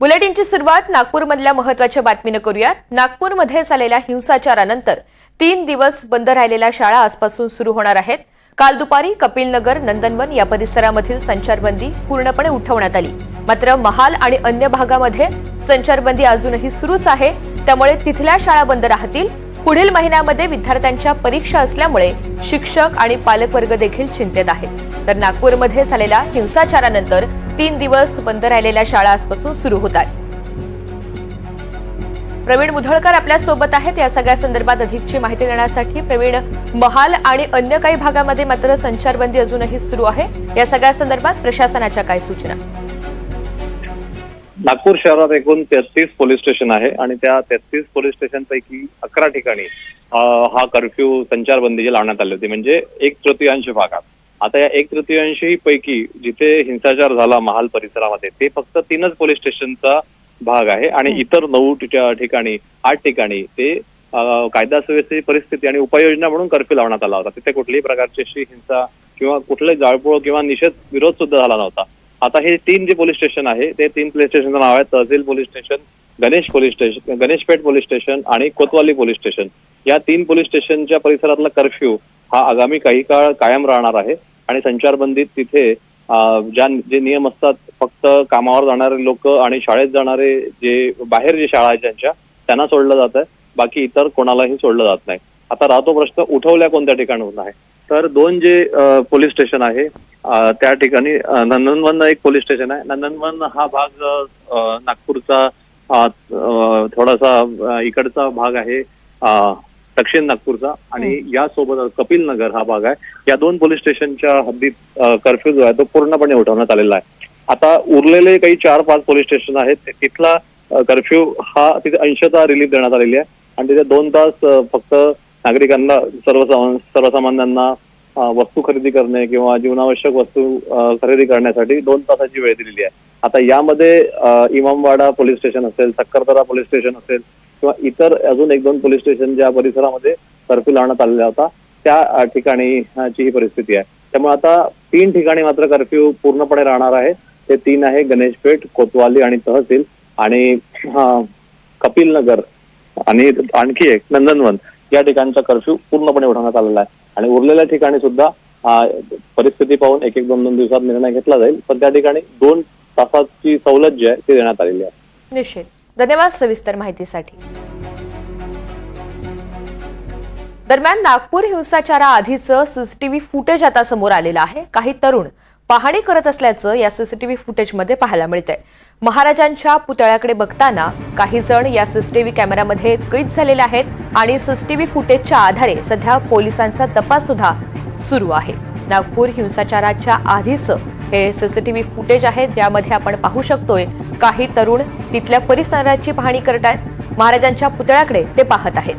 बुलेटिनची सुरुवात नागपूरमधल्या महत्त्वाच्या बातमीनं करूयात. नागपूरमध्ये झालेल्या हिंसाचारानंतर तीन दिवस बंद राहिलेल्या शाळा आजपासून सुरू होणार आहेत. काल दुपारी कपिलनगर नंदनवन या परिसरामधील संचारबंदी पूर्णपणे उठवण्यात आली. मात्र महाल आणि अन्य भागामध्ये संचारबंदी अजूनही सुरूच आहे. त्यामुळे तिथल्या शाळा बंद राहतील. पुढील महिन्यामध्ये विद्यार्थ्यांच्या परीक्षा असल्यामुळे शिक्षक आणि पालकवर्ग देखील चिंतेत आहेत. तर नागपूरमध्ये झालेल्या हिंसाचारानंतर तीन दिवस बंद राहिलेल्या शाळा आजपासून सुरू होत प्रवीण मुधळकर आपल्यासोबत आहेत. या सगळ्या संदर्भात अधिकची माहिती देण्यासाठी प्रवीण महाल आणि अन्य काही भागामध्ये मात्र संचारबंदी अजूनही सुरू आहे. या सगळ्या संदर्भात प्रशासनाच्या काय सूचना? नागपूर शहरात एकूण तेहतीस पोलीस स्टेशन आहे आणि त्या तेहतीस पोलीस स्टेशन पैकी अकरा ठिकाणी हा कर्फ्यू संचारबंदी लावण्यात आली होती. म्हणजे एक तृतीयांश भागात. आता या एक तृतीयांशी पैकी जिथे हिंसाचार झाला महाल परिसरामध्ये ते फक्त तीनच पोलीस स्टेशनचा भाग आहे आणि इतर नऊ ठिका- ठिकाणी आठ ठिकाणी ते कायदा सुव्यवस्थेची परिस्थिती आणि उपाययोजना म्हणून कर्फ्यू लावण्यात आला होता. तिथे कुठल्याही प्रकारची अशी हिंसा किंवा कुठलाही जाळपोळ किंवा निषेध विरोध सुद्धा झाला नव्हता. आता हे तीन जे पोलीस स्टेशन आहे ते तीन पोलीस स्टेशनचं नाव आहे Tehsil police station Ganesh police station Ganeshpeth police station आणि कोतवाली पोलीस स्टेशन. या तीन पोलीस स्टेशनच्या परिसरातला कर्फ्यू हा आगामी काही काळ कायम राहणार आहे. आणि संचारबंदीत तिथे ज्या जे नियम असतात फक्त कामावर जाणारे लोक आणि शाळेत जाणारे जे बाहेर जे शाळा आहेत ज्यांच्या त्यांना सोडलं जात आहे. बाकी इतर कोणालाही सोडलं जात नाही. आता राहतो प्रश्न उठवल्या कोणत्या ठिकाणाहून आहे? तर दोन जे पोलीस स्टेशन आहे त्या ठिकाणी नंदनवन एक पोलीस स्टेशन आहे. नंदनवन हा भाग नागपूरचा थोडासा इकडचा भाग आहे. दक्षिण नागपूरचा आणि यासोबत कपिल नगर हा भाग आहे. या दोन पोलीस स्टेशनच्या हद्दीत कर्फ्यू जो आहे तो पूर्णपणे उठवण्यात आलेला आहे. आता उरलेले काही चार पाच पोलीस स्टेशन आहेत. तिथला कर्फ्यू हा तिथे अंशतः रिलीफ देण्यात आलेली आहे. आणि तिथे दोन तास फक्त नागरिकांना सर्वसामा सर्वसामान्यांना वस्तू खरेदी करणे किंवा जीवनावश्यक वस्तू खरेदी करण्यासाठी दोन तासाची वेळ दिलेली आहे. आता यामध्ये इमामवाडा पोलीस स्टेशन असेल सक्करदरा पोलीस स्टेशन असेल किंवा इतर अजून एक दोन पोलीस स्टेशन ज्या परिसरामध्ये कर्फ्यू लावण्यात आलेला होता त्या ठिकाणी ची ही परिस्थिती आहे. त्यामुळे आता तीन ठिकाणी मात्र कर्फ्यू पूर्णपणे राहणार आहे. ते तीन आहे गणेशपेठ कोतवाली आणि तहसील आणि कपिल नगर आणि आणखी एक नंदनवन. या ठिकाणचा कर्फ्यू पूर्णपणे उठवण्यात आलेला आहे. आणि उरलेल्या ठिकाणी सुद्धा परिस्थिती पाहून एक एक दोन दोन दिवसात निर्णय घेतला जाईल. पण त्या ठिकाणी दोन तासाची सवलत जी आहे ती देण्यात आलेली आहे. निश्चित. धन्यवाद सविस्तर माहितीसाठी. दरम्यान नागपूर हिंसाचाराआधीचं सीसीटीव्ही फुटेज आता समोर आलेलं आहे. काही तरुण पाहणी करत असल्याचं या सीसीटीव्ही फुटेजमध्ये पाहायला मिळतंय. महाराजांच्या पुतळ्याकडे बघताना काही जण या सीसीटीव्ही कॅमेऱ्यामध्ये कैद झालेले आहेत आणि सीसीटीव्ही फुटेजच्या आधारे सध्या पोलिसांचा तपास सुद्धा सुरू आहे. नागपूर हिंसाचाराच्या आधीचं हे सीसीटीव्ही फुटेज आहे ज्यामध्ये आपण पाहू शकतोय काही तरुण तिथल्या परिसराची पाहणी करत आहेत महाराजांच्या पुतळ्याकडे ते पाहत आहेत.